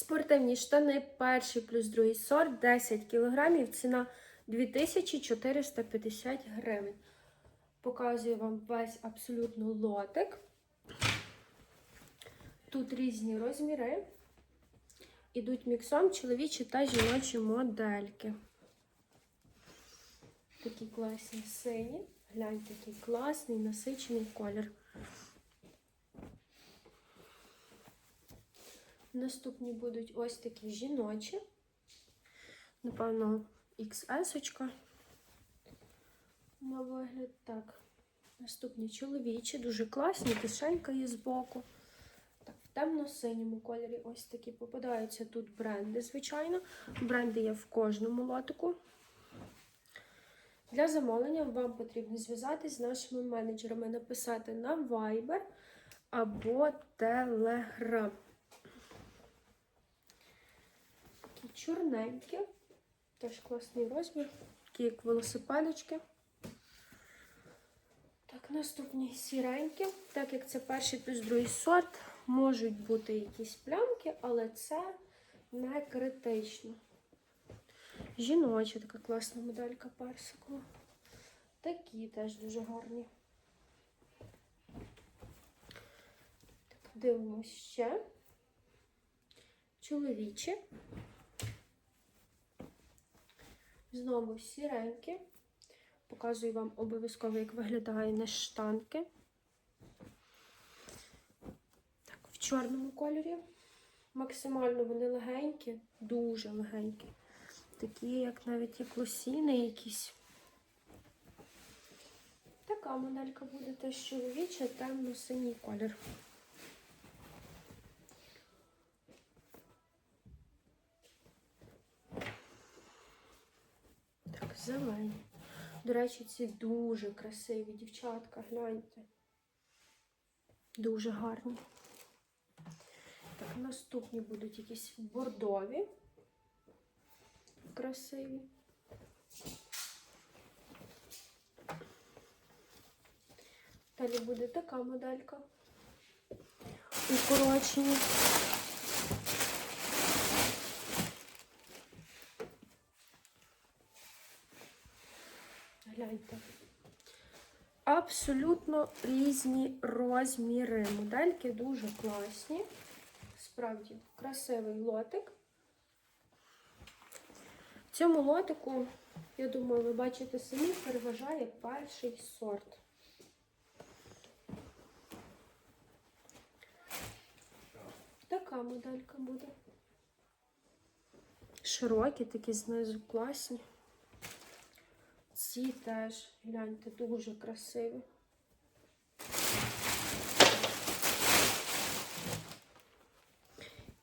Спортивні штани, перший плюс другий сорт, 10 кг, ціна 2450 гривень. Показую вам весь абсолютно лотик. Тут різні розміри. Ідуть міксом чоловічі та жіночі модельки. Такі класні сині. Гляньте, який класний насичений колір. Наступні будуть ось такі жіночі. Напевно, XS. На вигляд так. Наступні чоловічі, дуже класні, кишенька є збоку. Так, в темно-синьому кольорі ось такі попадаються тут бренди, звичайно. Бренди є в кожному лотику. Для замовлення вам потрібно зв'язатись з нашими менеджерами, написати на Viber або Telegram. Чорненькі, теж класний розмір, такі як велосипедочки. Так, наступні сіренькі. Так як це перший плюс другий сорт, можуть бути якісь плямки, але це не критично. Жіноча така класна моделька персикова. Такі теж дуже гарні. Так, дивимось ще. Чоловічі. Знову сіренькі. Показую вам обов'язково, як виглядає на штанки. Так, в чорному кольорі. Максимально вони легенькі, дуже легенькі. Такі, як навіть як лосіни якісь. Така моделька буде теж чоловіча, темно-синій колір. Так, зелені. До речі, ці дуже красиві дівчатка, гляньте. Дуже гарні. Так, наступні будуть якісь бордові. Красиві. Далі буде така моделька. Укорочені. Гляньте. Абсолютно різні розміри. Модельки дуже класні. Справді, красивий лотик. В цьому лотику, я думаю, ви бачите самі, переважає перший сорт. Така моделька буде. Широкі, такі знизу класні. Ці теж, гляньте, дуже красиві.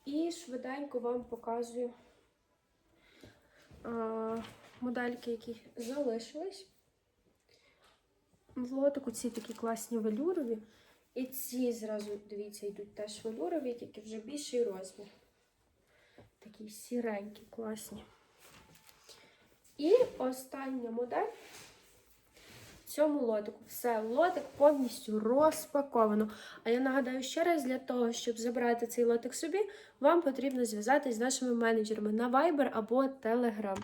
І швиденько вам показую а, модельки, які залишились. В лотику ці такі класні велюрові. І ці зразу, дивіться, йдуть теж велюрові, тільки вже більший розмір. Такі сіренькі, класні. Остання модель в цьому лотику. Все, лотик повністю розпаковано. А я нагадаю ще раз, для того, щоб забрати цей лотик собі, вам потрібно зв'язатись з нашими менеджерами на Viber або Telegram.